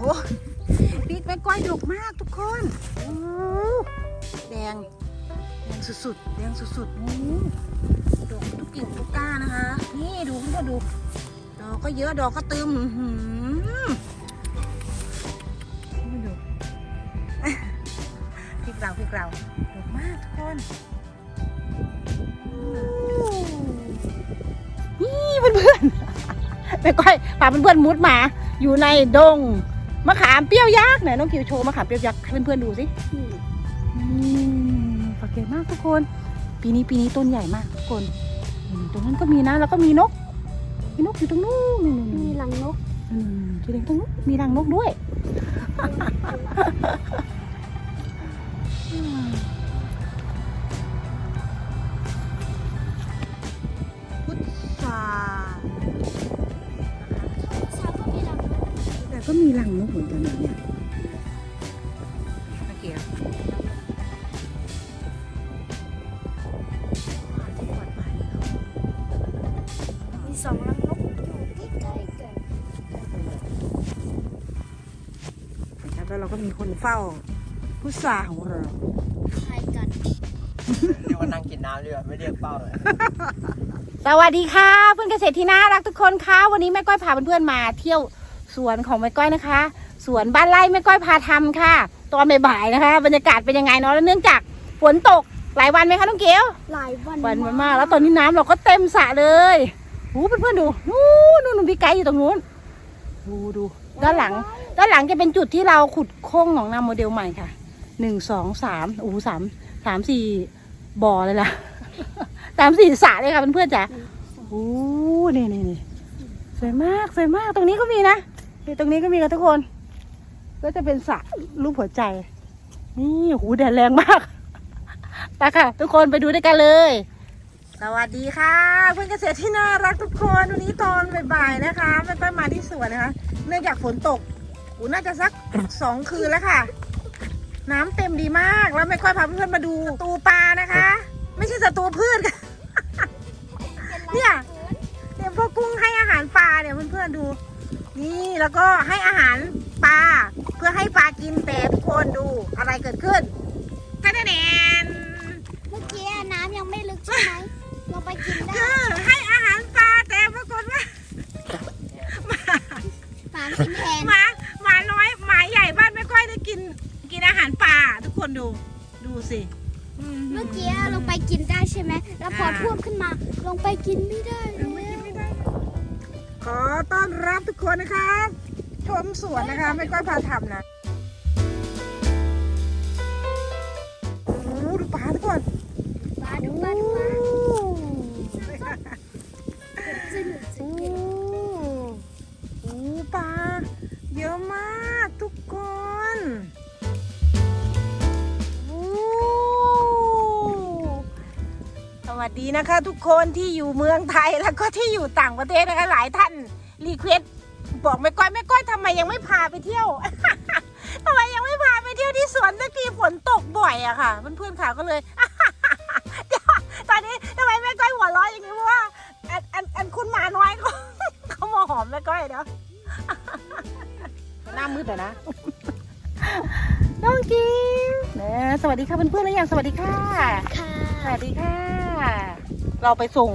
หพริกแม่ก้อยดกมากทุกคนโอ้แดง แดงสุดๆ แดงสุดๆโอ้ดกทุกกิ่งทุกก้านะคะ นี่ดูเพื่อนๆดู ดอกก็เยอะดอกก็ตึมอื้อหือนี่ดูพริกเราพริกเราดกมากทุกคนนี่เพื่อนๆแม่ก้อยพาเพื่อนๆมุดมาอยู่ในดง มะขามเปรี้ยวยักษ์ไหนน้องคิวโชว์มะขามเปรี้ยวยักษ์ให้เพื่อนๆดูสิอืมฝักใหญ่มากทุกคน ปีนี้ปีนี้ต้นใหญ่มากทุกคนอืมตรงนั้นก็มีนะ แล้วก็มีนก มีนกอยู่ตรงนู้นนู่นๆๆมีรังนกอืมจุดเด่นตรงนู้นมีรังนกด้วย พุทธา ก็มีรังนกเหมือนกันนะเนี่ยโอเคแล้วมีสองรังนกอยู่ใกล้ๆกันนะครับแล้วเราก็มีคนเฝ้าพุทธาของเราคล้ายกันเรียกว่านั่งกินน้ำเรือไม่เรียกเป้าเลยสวัสดีค่ะ เพื่อนเกษตรที่น่ารักทุกคนค่ะ วันนี้แม่ก้อยพาเพื่อนๆมาเที่ยว สวนของแม่ก้อยนะคะ สวนบ้านไร่แม่ก้อยพาทำค่ะ ตอนบ่ายๆนะคะ บรรยากาศเป็นยังไงเนาะแล้วเนื่องจากฝนตกหลายวันไหมคะน้องเกียวหลายวันวันมันมากแล้วตอนนี้น้ำเราก็เต็มสระเลยโอ้เพื่อนๆดูนู้นนู่นพี่ไกด์อยู่ตรงนู้นดูดูด้านหลัง ด้านหลังจะเป็นจุดที่เราขุดโค้งหนองนาโมเดลใหม่ค่ะหนึ่งสองสามโอ้โหสามสามสี่บ่อเลยล่ะสามสี่สระเลยค่ะเพื่อนๆจ้ะโอ้นี่นี่นี่สวยมากสวยมากตรงนี้ก็มีนะ นี่ตรงนี้ก็มีกันทุกคน ก็จะเป็นสระรูปหัวใจ นี่หูแดดแรงมากไปค่ะ ทุกคนไปดูด้วยกันเลย สวัสดีค่ะ เพื่อนเกษตรที่น่ารักทุกคนวันนี้ตอนบ่ายๆนะคะไม่ค่อยมาที่สวนนะคะ เนื่องจากฝนตกอูน่าจะสักสองคืนแล้วค่ะ น้ำเต็มดีมากแล้วไม่ค่อยพาเพื่อนมาดูตูปลานะคะ ไม่ใช่สตูพืชค่ะเนี่ยเนี่ยพวกกุ้งให้อาหารปลาเนี่ยเพื่อนๆดู นี่แล้วก็ให้อาหารปลาเพื่อให้ปลากินแต่ทุกคนดูอะไรเกิดขึ้นท่านแนนเมื่อกี้น้ำยังไม่ลึกใช่ไหมเราไปกินได้คือให้อาหารปลาแต่ปรากฏว่าปลากินแทนหมาหมาน้อยหมาใหญ่บ้านไม่ค่อยได้กินกินอาหารปลาทุกคนดูดูสิอืเมื่อกี้เราไปกินได้ใช่ไหมแล้วพอท่วมขึ้นมาลงไปกินไม่ได้เออไม่กินไม่ได้ ขอต้อนรับทุกคนนะคะ ชมสวนนะคะ ไม่ก้อยพาทำนะโอ้ดูปลาทุกคนปลาดูปลาดูปลา วัสดีนะคะ ทุกคนที่อยู่เมืองไทยแล้วก็ที่อยู่ต่างประเทศนะคะหลายท่านรีเควสบอกแม่ก้อยแม่ก้อยทำไมยังไม่พาไปเที่ยวทำไมยังไม่พาไปเที่ยวที่สวนสักทีฝนตกบ่อยอะค่ะเพื่อนๆค่ะก็เลยเดี๋ยวตอนนี้ทำไมแม่ก้อยหัวเร้อยอย่างนี้เพราะว่าอันอันอันคุณหมาน้อยเขาเขามาหอมแม่ก้อยเดี๋ยวหน้ามืดแต่นะน้องกิมนะสวัสดีค่ะเพื่อนๆแล้วยังสวัสดีค่ะค่ะสวัสดีค่ะ เราไปส่ง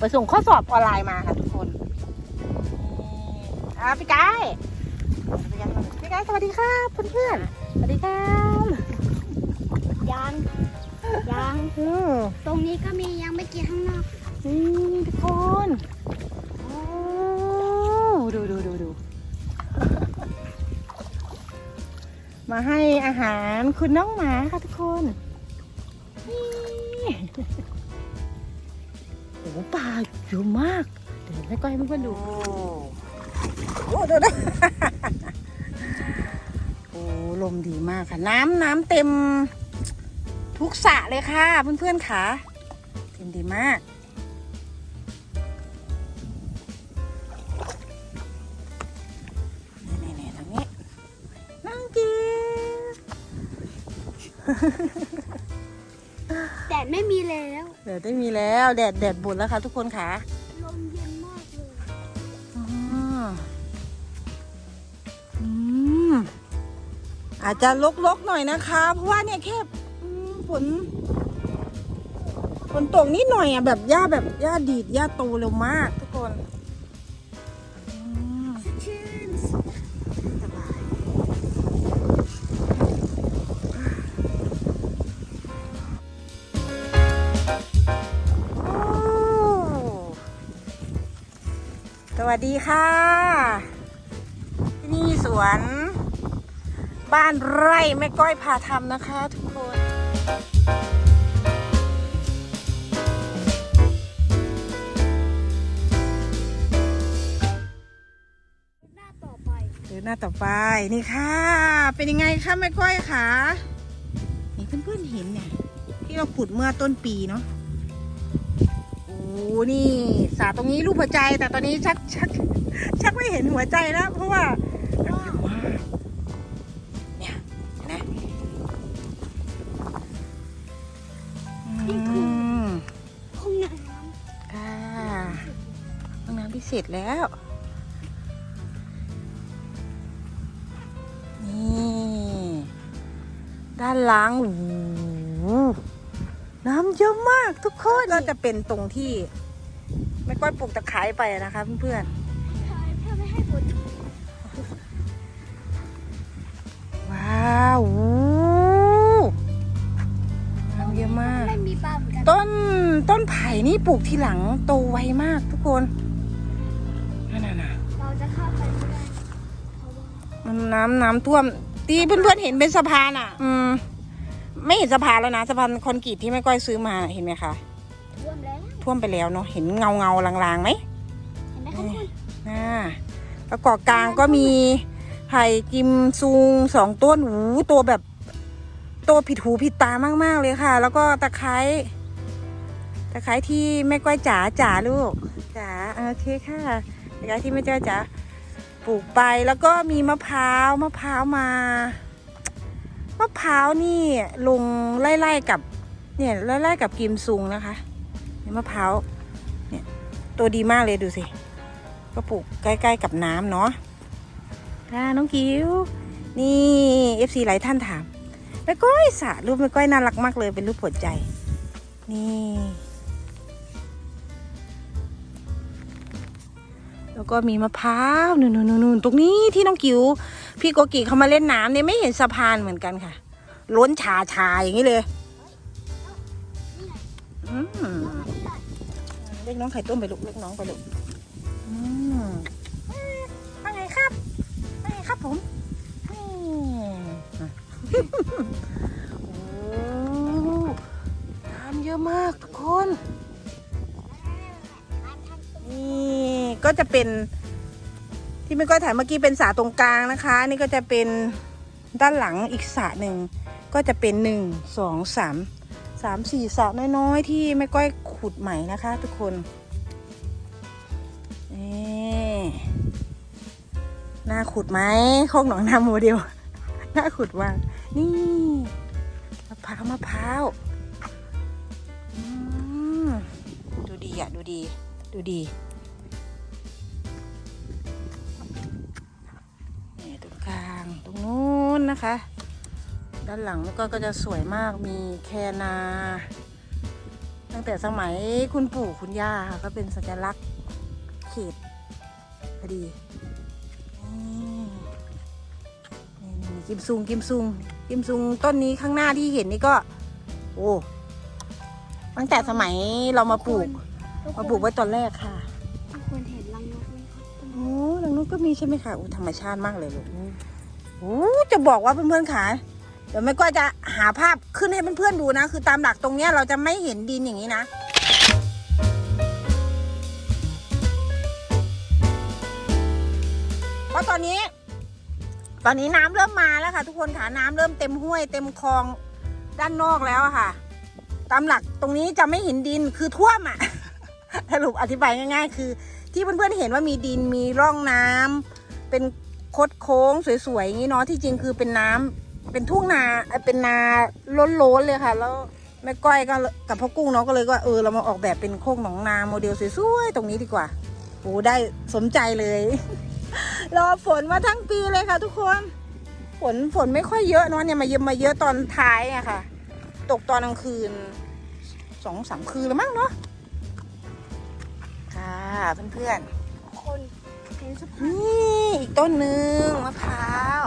ไปส่งข้อสอบออนไลน์มาค่ะทุกคนอ่าพี่กายพี่กายสวัสดีครับเพื่อนๆสวัสดีครับยังยังอืมตรงนี้ก็มียังไม่กินข้างนอกนี่ทุกคนโอ้ดูดูดูดูมาให้อาหารคุณน้องหมาค่ะทุกคน โอ้ปลาเยอะมาก เดี๋ยวแม่ก้อยให้เพื่อนๆดู โอ้ดูนะโอ้ลมดีมากค่ะ น้ำน้ำเต็มทุกสระเลยค่ะ เพื่อนๆค่ะเต็มดีมาก นี่นี่ตรงนี้น้องกีแดไม่มีแล้วแดดได้มีแล้ว แดดแดดบุญแล้วค่ะทุกคนค่ะลมเย็นมากเลยอืมอืมอาจจะลกๆหน่อยนะคะ เพราะว่าเนี่ยแค่อืมฝนฝนตกนิดหน่อยอะแบบหญ้าแบบหญ้าดีดหญ้าโตเร็วมากทุก วัสดีค่ะ ที่นี่สวน บ้านไร่แม่ก้อยพาทำนะคะทุกคนหน้าต่อไปเดินหน้าต่อไปนี่ค่ะ เป็นยังไงคะแม่ก้อยคะนี่เพื่อนๆเห็นเนี่ย ที่เราขุดเมื่อต้นปีเนาะ นี่สาตรงนี้รูปหัวใจแต่ตอนนี้ชักชักชักไม่เห็นหัวใจแล้ว เพราะว่าเนี่ยนะนไหมอืมห้องน้ค่ะห้องน้ำพิเศษแล้ว นี่ ด้านล่างโอ้ น้ำเยอะมากทุกคนก็จะเป็นตรงที่ ไม่ก้อยปลูกตะไคร้ไปนะคะเพื่อนำใช่เพื่อไม่ให้ฝนๆว้าวโอ้โหน้ำเยอะมาก ไม่มีปลาเหมือนกันต้นต้นไผ่นี่ปลูกทีหลังโตไวมากทุกคนนั่นน่ะนะเราจะเข้าไปไม่ได้เพราะว่ามันน้ำน้ำท่วม ตีเพื่อนๆเห็นเป็นสะพานอะ อืม ไม่เห็นสะพานแล้วนะสะพานคอนกรีตที่แม่ก้อยซื้อมาเห็นไหมคะท่วมแล้วท่วมไปแล้วเนาะเห็นเงาเงาๆลางๆไหมเห็นไหมคะทุกคนอ่าแล้วเกาะกลางก็มีไผ่กิมซุงสองต้นหูตัวแบบโตผิดหูผิดตามากๆเลยค่ะ แล้วก็ตะไคร้ตะไคร้ที่แม่ก้อยจ๋าจ๋าลูกจ๋าโอเคค่ะตะไคร้ที่แม่ก้อยจ๋าปลูกไปแล้วก็มีมะพร้าวมะพร้าวมา มะพร้าวนี่ลงไล่ๆกับเนี่ยไล่ๆกับกิมซุงนะคะเนี่ยมะพร้าวเนี่ยตัวดีมากเลยดูสิ ก็ปลูกใกล้ๆกับน้ำเนาะค่ะน้องกิ้วนี่เอฟซีหลายท่านถามแม่ก้อยสระรูปแม่ก้อยน่ารักมากเลยเป็นรูปหัวใจ นี่ แล้วก็มีมะพร้าวนู่นๆๆๆตรงนี้ที่น้องกิ๋วพี่โกกิเขามาเล่นน้ำเนี่ยไม่เห็นสะพานเหมือนกันค่ะ ล้นชาชาอย่างนี้เลยเรียกน้องไข่ต้มไปลูกเรียกน้องไปลูกอืมว่าไงครับว่าไงครับผมนี่โอ้น้ำเยอะมากทุกคน ก็จะเป็น ที่ไม่ก้อยถ่ายเมื่อกี้เป็นสระตรงกลางนะคะ นี่ก็จะเป็นด้านหลังอีกสระหนึ่งก็จะเป็นหนึ่งสองสามสามสี่สระน้อยๆ ที่ไม่ก้อยขุดใหม่นะคะ ทุกคนนี่น่าขุดไหมโคกหนองนาโมเดลน่าขุดว่านี่มะพร้าวมะพร้าวดูดีอะ ดูดี ดูดี นู้นนะคะ ด้านหลังก็ก็จะสวยมากมีแคนา ตั้งแต่สมัยคุณปู่คุณย่าค่ะก็เป็นสัญลักษณ์เขตพอดีนี่นี่นี่กิมซุงกิมซุงกิมซุงต้นนี้ข้างหน้าที่เห็นนี่ก็ โอ้ตั้งแต่สมัยเรามาปลูกทุกคมานปลูกไว้ตอนแรกค่ะทุกคนเห็นรังนกไหมคะโอ้ทางนู้นก็มีใช่ไหมคะโอ้ธรรมชาติมากเลยลูกโอ้ จะบอกว่าเพื่อนๆค่ะเดี๋ยวแม่ก็จะหาภาพขึ้นให้เพื่อนๆดูนะ คือตามหลักตรงเนี้ยเราจะไม่เห็นดินอย่างนี้นะเพราะตอนนี้ ตอนนี้น้ำเริ่มมาแล้วค่ะ ทุกคนค่ะน้ำเริ่มเต็มห้วย เต็มคลองด้านนอกแล้วค่ะ ตามหลักตรงนี้จะไม่เห็นดินคือท่วมอะสรุปอธิบายง่าย ๆ คือ ที่เพื่อนๆเห็นว่ามีดินมีร่องน้ำเป็น คดโค้งสวยๆอย่างนี้เนาะที่จริงคือเป็นน้ำเป็นทุ่งนาเป็นนาล้นๆเลยค่ะ แล้วแม่ก้อยก็กับพ่อกุ้งเนาะก็เลยว่าเออเรามาออกแบบเป็นโคกหนองนาโมเดลสวยๆตรงนี้ดีกว่าโอ้ได้สมใจเลย รอฝนมาทั้งปีเลยค่ะ ทุกคนฝนฝนไม่ค่อยเยอะเนาะเนี่ยมาเยอะมาเยอะตอนท้ายอะค่ะ ตกตอนกลางคืนสองสามคืนแล้วมั้งเนาะค่ะเพื่อนๆพาน นี่อีกต้นหนึ่งมะพร้าว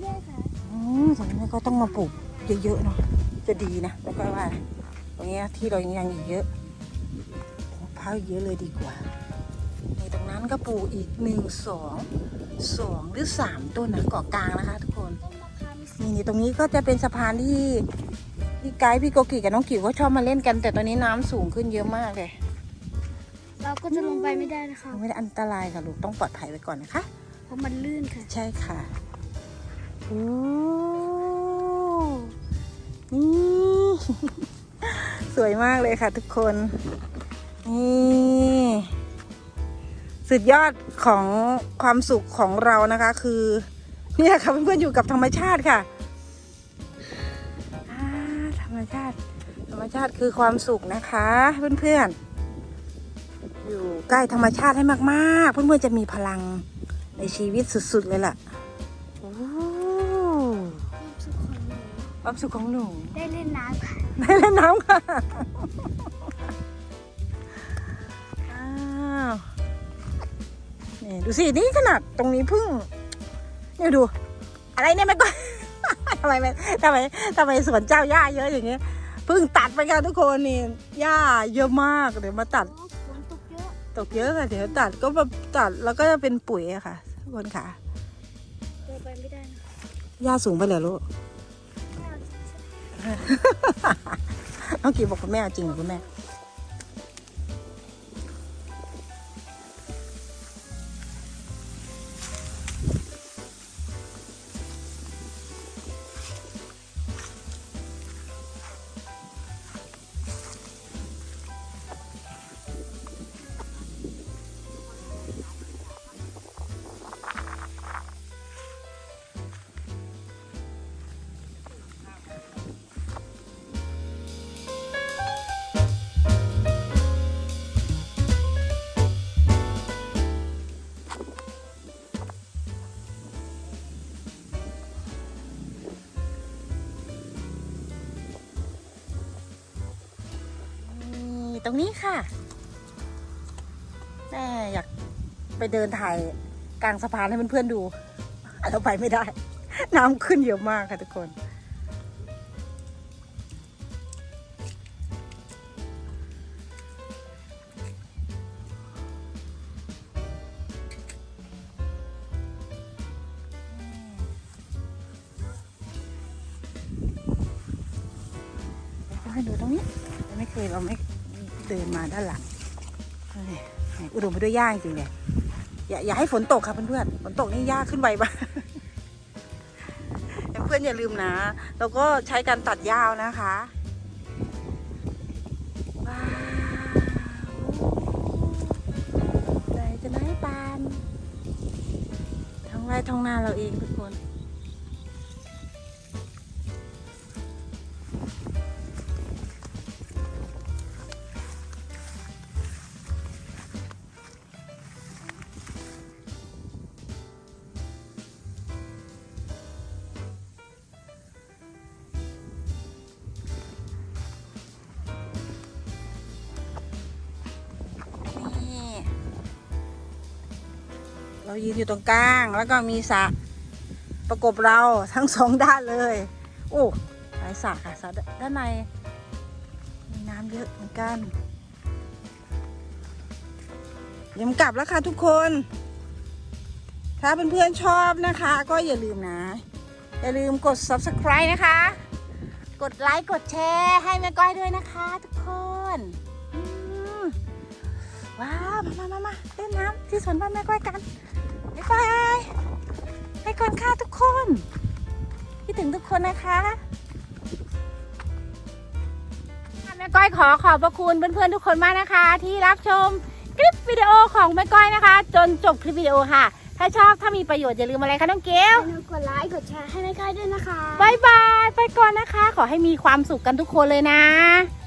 เรื่อยๆค่ะอืมตรงนี้ก็ต้องมาปลูกเยอะๆเนาะจะดีนะแล้วก็ว่านะตรงเนี้ยที่เรายังยังอีกเยอะมะพร้าวเยอะเลยดีกว่าในตรงนั้นก็ปลูกอีกหนึ่งสองสองหรือสามต้นนะเกาะกลางนะคะ ทุกคนต้นมะพร้าวมีนี่นี่ตรงนี้ก็จะเป็นสะพานที่พี่ไกด์พี่โกกิกับน้องกิ๋วก็ชอบมาเล่นกัน แต่ตอนนี้น้ำสูงขึ้นเยอะมากเลย เราก็จะลงไปไม่ได้นะคะ ไม่ได้อันตรายค่ะลูกต้องปลอดภัยไว้ก่อนนะคะ เพราะมันลื่นค่ะ ใช่ค่ะโอ้นี่สวยมากเลยค่ะทุกคน นี่สุดยอดของความสุขของเรานะคะ คือ เนี่ยค่ะเพื่อนๆอยู่กับธรรมชาติค่ะอ่าธรรมชาติ ธรรมชาติคือความสุขนะคะ เพื่อนๆ อยู่ใกล้ธรรมชาติให้มากๆ เพื่อนๆจะมีพลังในชีวิตสุดๆเลยล่ะโอ้ความสุขของหนูความสุขของหนูได้เล่นน้ำค่ะได้เล่นน้ำค่ะอ้าวนี่ดูสินี่ขนาดตรงนี้เพึ่งเนี่ยดู อะไรเนี่ยไม่ก็ทำไมไม่ทำไมทำไมสวนเจ้าหญ้าเยอะอย่างเงี้ยเพิ่งตัดไปกันทุกคนนี่หญ้าเยอะมากเดี๋ยวมาตัดอ๋อฝน ตกเยอะตกเยอะค่ะ เดี๋ยวตัดก็มาตัดแล้วก็จะเป็นปุ๋ยอะค่ะทุกคนค่ะเดินไปไม่ได้นะหญ้าสูงไปเลยลูกน้องกีบอกคุณแม่เอาจริงเหรอคุณแม่ รงนี้ค่ะแม่อยากไปเดินถ่ายกลางสะพานให้เพื่อนๆดูเราไปไม่ได้ น้ำขึ้นเยอะมากค่ะทุกคน ให้ดูตรงนี้ ไม่เคยเราไม่ เดินมาด้านหลังอุดมไปด้วยหญ้าจริงเลยอย่าอย่าให้ฝนตกค่ะเพื่อนๆฝนตกนี่หญ้าขึ้นไวมากเพื่อนอย่าลืมนะเราก็ใช้การตัดหญ้านะคะว้าวใจจะได้ปานท้องไร่ท้องนาเราเองทุกคน เรายืนอยู่ตรงกลาง แล้วก็มีสระประกบเราทั้งสองด้านเลยโอ้หลายสระค่ะสระด้านในมีน้ำเยอะเหมือนกันเดี๋ยวกลับแล้วค่ะทุกคน ถ้าเพื่อนๆชอบนะคะ ก็อย่าลืมนะ อย่าลืมกด subscribe นะคะ กดไลค์กดแชร์ให้แม่ก้อยด้วยนะคะทุกคนว้าว มามามามาเล่นน้ำที่สวนบ้านแม่ก้อยกัน บ๊ายบาย ไปก่อนค่ะทุกคนคิดถึงทุกคนนะคะแม่ก้อยขอขอบพระคุณเพื่อนๆทุกคนมากนะคะ ที่รับชมคลิปวิดีโอของแม่ก้อยนะคะ จนจบคลิปวิดีโอค่ะ ถ้าชอบถ้ามีประโยชน์อย่าลืมอะไรคะน้องเกลอย่าลืมกดไลค์กดแชร์ให้แม่ก้อยด้วยนะคะบายบายไปก่อนนะคะ ขอให้มีความสุขกันทุกคนเลยนะบ๊ายบายค่ะ